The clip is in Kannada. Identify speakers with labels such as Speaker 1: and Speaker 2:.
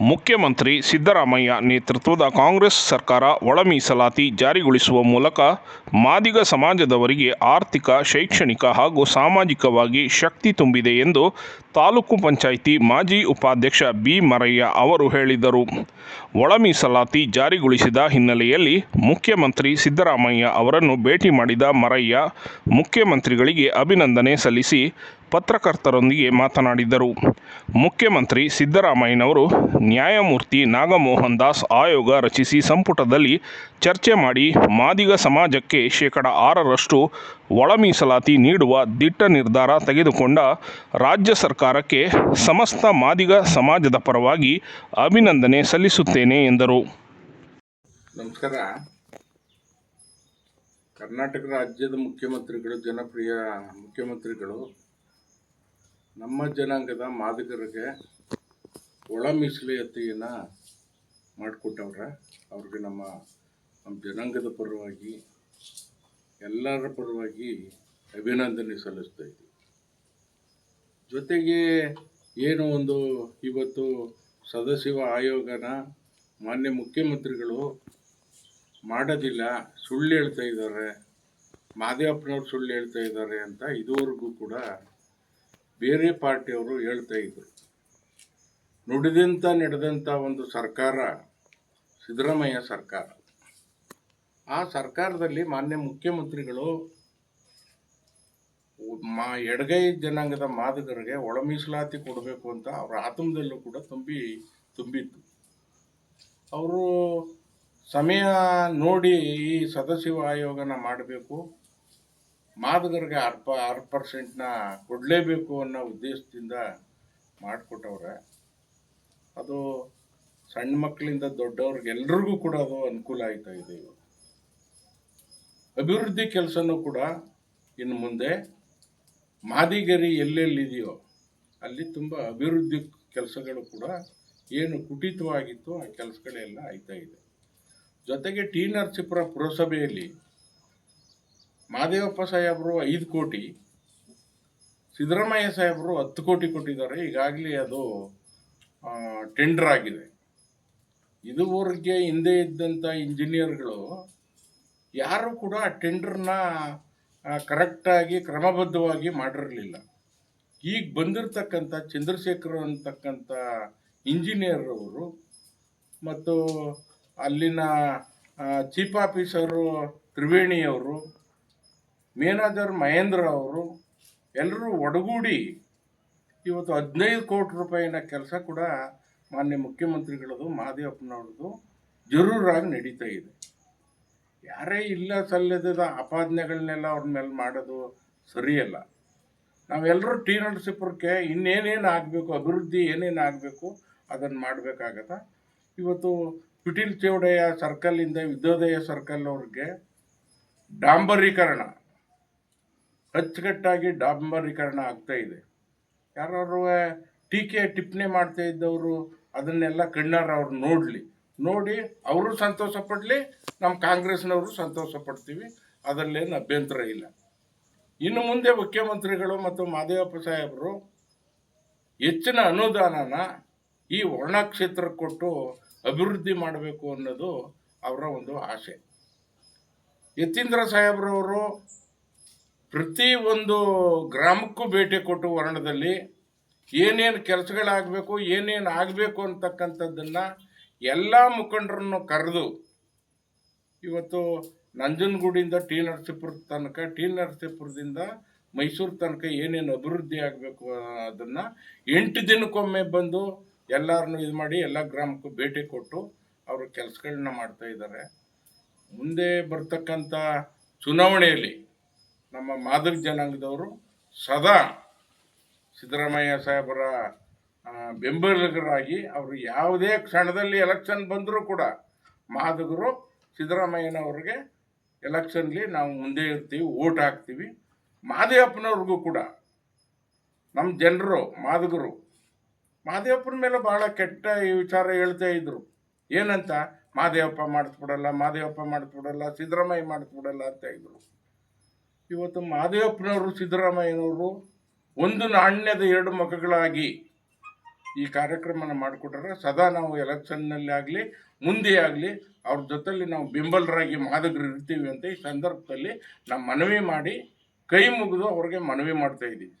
Speaker 1: ಮುಖ್ಯಮಂತ್ರಿ ಸಿದ್ದರಾಮಯ್ಯ ನೇತೃತ್ವದ ಕಾಂಗ್ರೆಸ್ ಸರ್ಕಾರ ಒಳ ಮೀಸಲಾತಿ ಜಾರಿಗೊಳಿಸುವ ಮೂಲಕ ಮಾದಿಗ ಸಮಾಜದವರಿಗೆ ಆರ್ಥಿಕ, ಶೈಕ್ಷಣಿಕ ಹಾಗೂ ಸಾಮಾಜಿಕವಾಗಿ ಶಕ್ತಿ ತುಂಬಿದೆ ಎಂದು ತಾಲೂಕು ಪಂಚಾಯಿತಿ ಮಾಜಿ ಉಪಾಧ್ಯಕ್ಷ ಬಿ ಮರಯ್ಯ ಅವರು ಹೇಳಿದರು. ಒಳ ಮೀಸಲಾತಿ ಜಾರಿಗೊಳಿಸಿದ ಹಿನ್ನೆಲೆಯಲ್ಲಿ ಮುಖ್ಯಮಂತ್ರಿ ಸಿದ್ದರಾಮಯ್ಯ ಅವರನ್ನು ಭೇಟಿ ಮಾಡಿದ ಮರಯ್ಯ ಮುಖ್ಯಮಂತ್ರಿಗಳಿಗೆ ಅಭಿನಂದನೆ ಸಲ್ಲಿಸಿ ಪತ್ರಕರ್ತರೊಂದಿಗೆ ಮಾತನಾಡಿದರು. ಮುಖ್ಯಮಂತ್ರಿ ಸಿದ್ದರಾಮಯ್ಯನವರು ನ್ಯಾಯಮೂರ್ತಿ ನಾಗಮೋಹನ್ ದಾಸ್ ಆಯೋಗ ರಚಿಸಿ ಸಂಪುಟದಲ್ಲಿ ಚರ್ಚೆ ಮಾಡಿ ಮಾದಿಗ ಸಮಾಜಕ್ಕೆ ಶೇಕಡ ಆರರಷ್ಟು ಒಳ ಮೀಸಲಾತಿ ನೀಡುವ ದಿಟ್ಟ ನಿರ್ಧಾರ ತೆಗೆದುಕೊಂಡ ರಾಜ್ಯ ಸರ್ಕಾರಕ್ಕೆ ಸಮಸ್ತ ಮಾದಿಗ ಸಮಾಜದ ಪರವಾಗಿ ಅಭಿನಂದನೆ ಸಲ್ಲಿಸುತ್ತೇನೆ ಎಂದರು.
Speaker 2: ನಮಸ್ಕಾರ. ಕರ್ನಾಟಕ ರಾಜ್ಯದ ಮುಖ್ಯಮಂತ್ರಿಗಳು, ಜನಪ್ರಿಯ ಮುಖ್ಯಮಂತ್ರಿಗಳು ನಮ್ಮ ಜನಾಂಗದ ಮಾದಕರಿಗೆ ಒಳ ಮೀಸಲಾತಿಯನ್ನು ಮಾಡಿಕೊಟ್ಟವ್ರ. ಅವ್ರಿಗೆ ನಮ್ಮ ನಮ್ಮ ಜನಾಂಗದ ಪರವಾಗಿ, ಎಲ್ಲರ ಪರವಾಗಿ ಅಭಿನಂದನೆ ಸಲ್ಲಿಸ್ತಾ ಇದ್ದೀವಿ. ಜೊತೆಗೆ ಏನು ಒಂದು ಇವತ್ತು ಸದಸ್ಯ ಆಯೋಗನ ಮಾನ್ಯ ಮುಖ್ಯಮಂತ್ರಿಗಳು ಮಾಡೋದಿಲ್ಲ, ಸುಳ್ಳು ಹೇಳ್ತಾ ಇದ್ದಾರೆ, ಮಾದೇವಪ್ಪನವ್ರು ಸುಳ್ಳು ಹೇಳ್ತಾ ಇದ್ದಾರೆ ಅಂತ ಇದುವರೆಗೂ ಕೂಡ ಬೇರೆ ಪಾರ್ಟಿಯವರು ಹೇಳ್ತಾ ಇದ್ರು. ನುಡಿದಂತ ನಡೆದಂಥ ಒಂದು ಸರ್ಕಾರ ಸಿದ್ದರಾಮಯ್ಯ ಸರ್ಕಾರ. ಆ ಸರ್ಕಾರದಲ್ಲಿ ಮಾನ್ಯ ಮುಖ್ಯಮಂತ್ರಿಗಳು ಮಾ ಎಡಗೈ ಜನಾಂಗದ ಮಾದಕರಿಗೆ ಒಳ ಮೀಸಲಾತಿ ಕೊಡಬೇಕು ಅಂತ ಅವರ ಆತಂಕದಲ್ಲೂ ಕೂಡ ತುಂಬಿ ತುಂಬಿತ್ತು. ಅವರು ಸಮಯ ನೋಡಿ ಈ ಸದಸ್ಯ ಆಯೋಗನ ಮಾಡಬೇಕು. ಮಾದಕರಿಗೆ ಅರ್ಪ ಆರು ಪರ್ಸೆಂಟ್ನ ಕೊಡಲೇಬೇಕು ಅನ್ನೋ ಉದ್ದೇಶದಿಂದ ಮಾಡಿಕೊಟ್ಟವ್ರೆ. ಅದು ಸಣ್ಣ ಮಕ್ಕಳಿಂದ ದೊಡ್ಡವ್ರಿಗೆಲ್ರಿಗೂ ಕೂಡ ಅದು ಅನುಕೂಲ ಆಯ್ತಾ ಇದೆ ಅಭಿವೃದ್ಧಿ ಕೆಲಸನೂ ಕೂಡ ಇನ್ನು ಮುಂದೆ ಮಾದಿಗರಿ ಎಲ್ಲೆಲ್ಲಿದೆಯೋ ಅಲ್ಲಿ ತುಂಬ ಅಭಿವೃದ್ಧಿ ಕೆಲಸಗಳು ಕೂಡ ಏನು ಕುಟಿತವಾಗಿತ್ತು ಆ ಕೆಲಸಗಳೆಲ್ಲ ಆಯ್ತಾ ಇದೆ. ಜೊತೆಗೆ ಟಿ ನರಸೀಪುರ ಪುರಸಭೆಯಲ್ಲಿ ಮಾದೇವಪ್ಪ ಸಾಹೇಬರು ಐದು ಕೋಟಿ, ಸಿದ್ದರಾಮಯ್ಯ ಸಾಹೇಬರು ಹತ್ತು ಕೋಟಿ ಕೊಟ್ಟಿದ್ದಾರೆ. ಈಗಾಗಲೇ ಅದು ಟೆಂಡರ್ ಆಗಿದೆ. ಇದುವರೆಗೆ ಹಿಂದೆ ಇದ್ದಂಥ ಇಂಜಿನಿಯರ್ಗಳು ಯಾರು ಕೂಡ ಆ ಟೆಂಡರ್ನ ಕರೆಕ್ಟಾಗಿ ಕ್ರಮಬದ್ಧವಾಗಿ ಮಾಡಿರಲಿಲ್ಲ. ಈಗ ಬಂದಿರತಕ್ಕಂಥ ಚಂದ್ರಶೇಖರ್ ಅಂತಕ್ಕಂಥ ಇಂಜಿನಿಯರ್ ಅವರು ಮತ್ತು ಅಲ್ಲಿನ ಚೀಫ್ ಆಫೀಸರು ತ್ರಿವೇಣಿಯವರು ಮೇನೇಜರ್ ಮಹೇಂದ್ರ ಅವರು ಎಲ್ಲರೂ ಒಡಗೂಡಿ ಇವತ್ತು ಹದಿನೈದು ಕೋಟಿ ರೂಪಾಯಿನ ಕೆಲಸ ಕೂಡ ಮಾನ್ಯ ಮುಖ್ಯಮಂತ್ರಿಗಳದು ಮಹಾದೇವಪ್ಪನವ್ರದ್ದು ಜರೂರಾಗಿ ನಡೀತಾ ಇದೆ. ಯಾರೇ ಇಲ್ಲ ಸಲ್ಲದ ಆಪಾದನೆಗಳನ್ನೆಲ್ಲ ಅವ್ರ ಮೇಲೆ ಮಾಡೋದು ಸರಿಯಲ್ಲ. ನಾವೆಲ್ಲರೂ ಟಿ ನರಸೀಪುರಕ್ಕೆ ಇನ್ನೇನೇನು ಆಗಬೇಕು, ಅಭಿವೃದ್ಧಿ ಏನೇನು ಆಗಬೇಕು ಅದನ್ನು ಮಾಡಬೇಕಾಗತ್ತ. ಇವತ್ತು ಪಿಟೀಲ್ ಚೌಡಯ್ಯ ಸರ್ಕಲ್ಲಿಂದ ವಿದ್ಯೋದಯ ಸರ್ಕಲ್ ಅವ್ರಿಗೆ ಡಾಂಬರೀಕರಣ. ಅಚ್ಚುಕಟ್ಟಾಗಿ ಡಾಂಬರೀಕರಣ ಆಗ್ತಾ ಇದೆ. ಯಾರು ಟೀಕೆ, ಟಿಪ್ಪಣಿ ಮಾಡ್ತಾ ಇದ್ದವರು, ಅದನ್ನೆಲ್ಲ ಕಣ್ಣಾರ ಅವ್ರು ನೋಡಲಿ. ನೋಡಿ, ಅವರು ಸಂತೋಷ ಪಡಲಿ ನಮ್ಮ ಕಾಂಗ್ರೆಸ್ನವರು ಸಂತೋಷ ಪಡ್ತೀವಿ. ಅದರಲ್ಲೇನು ಅಭ್ಯಂತರ ಇಲ್ಲ. ಇನ್ನು ಮುಂದೆ ಮುಖ್ಯಮಂತ್ರಿಗಳು ಮತ್ತು ಮಾದೇವಪ್ಪ ಸಾಹೇಬರು ಹೆಚ್ಚಿನ ಅನುದಾನನ ಈ ವರ್ಣ ಕ್ಷೇತ್ರಕ್ಕೆ ಕೊಟ್ಟು ಅಭಿವೃದ್ಧಿ ಮಾಡಬೇಕು ಅನ್ನೋದು ಅವರ ಒಂದು ಆಸೆ. ಯತೀಂದ್ರ ಸಾಹೇಬ್ರವರು ಪ್ರತಿ ಒಂದು ಗ್ರಾಮಕ್ಕೂ ಭೇಟಿ ಕೊಟ್ಟು ವರ್ಣದಲ್ಲಿ ಏನೇನು ಕೆಲಸಗಳಾಗಬೇಕು, ಏನೇನು ಆಗಬೇಕು ಅಂತಕ್ಕಂಥದ್ದನ್ನು ಎಲ್ಲ ಮುಖಂಡರನ್ನು ಕರೆದು ಇವತ್ತು ನಂಜನಗೂಡಿಂದ ಟಿ ನರಸೀಪುರ ತನಕ, ಟಿ ನರಸೀಪುರದಿಂದ ಮೈಸೂರು ತನಕ ಏನೇನು ಅಭಿವೃದ್ಧಿ ಆಗಬೇಕು ಅದನ್ನು ಎಂಟು ದಿನಕ್ಕೊಮ್ಮೆ ಬಂದು ಎಲ್ಲರನ್ನೂ ಇದು ಮಾಡಿ ಎಲ್ಲ ಗ್ರಾಮಕ್ಕೂ ಭೇಟಿ ಕೊಟ್ಟು ಅವರು ಕೆಲಸಗಳನ್ನ ಮಾಡ್ತಾ ಇದ್ದಾರೆ. ಮುಂದೆ ಬರ್ತಕ್ಕಂಥ ಚುನಾವಣೆಯಲ್ಲಿ ನಮ್ಮ ಮಾದರಿ ಜನಾಂಗದವರು ಸದಾ ಸಿದ್ದರಾಮಯ್ಯ ಸಾಹೇಬರ ಬೆಂಬಲಿಗರಾಗಿ ಅವರು ಯಾವುದೇ ಕ್ಷಣದಲ್ಲಿ ಎಲೆಕ್ಷನ್ ಬಂದರೂ ಕೂಡ ಮಾದಗರು ಸಿದ್ದರಾಮಯ್ಯನವ್ರಿಗೆ ಎಲೆಕ್ಷನ್ಲಿ ನಾವು ಮುಂದೆ ಇರ್ತೀವಿ ಓಟ್ ಹಾಕ್ತೀವಿ. ಮಾದೇವಪ್ಪನವ್ರಿಗೂ ಕೂಡ ನಮ್ಮ ಜನರು ಮಾದಕರು ಮಾದೇವಪ್ಪನ ಮೇಲೆ ಭಾಳ ಕೆಟ್ಟ ಈ ವಿಚಾರ ಹೇಳ್ತಾ ಇದ್ರು. ಏನಂತ? ಮಾದೇವಪ್ಪ ಮಾಡಿಸ್ಬಿಡಲ್ಲ ಮಾದೇವಪ್ಪ ಮಾಡಿಸ್ಬಿಡಲ್ಲ, ಸಿದ್ದರಾಮಯ್ಯ ಮಾಡಿಸ್ಬಿಡಲ್ಲ ಅಂತ ಇದ್ರು. ಇವತ್ತು ಮಾದೇವಪ್ಪನವರು ಸಿದ್ದರಾಮಯ್ಯನವರು ಒಂದು ನಾಣ್ಯದ ಎರಡು ಮಗಗಳಾಗಿ ಈ ಕಾರ್ಯಕ್ರಮನ ಮಾಡಿಕೊಟ್ರೆ ಸದಾ ನಾವು ಎಲೆಕ್ಷನ್ನಲ್ಲಿ ಆಗಲಿ, ಮುಂದೆ ಆಗಲಿ, ಅವ್ರ ಜೊತೆಯಲ್ಲಿ ನಾವು ಬೆಂಬಲರಾಗಿ ಮಾದಕರು ಇರ್ತೀವಿ ಅಂತ ಈ ಸಂದರ್ಭದಲ್ಲಿ ನಾವು ಮನವಿ ಮಾಡಿ ಕೈ ಮುಗಿದು ಅವ್ರಿಗೆ ಮನವಿ ಮಾಡ್ತಾ ಇದ್ದೀವಿ.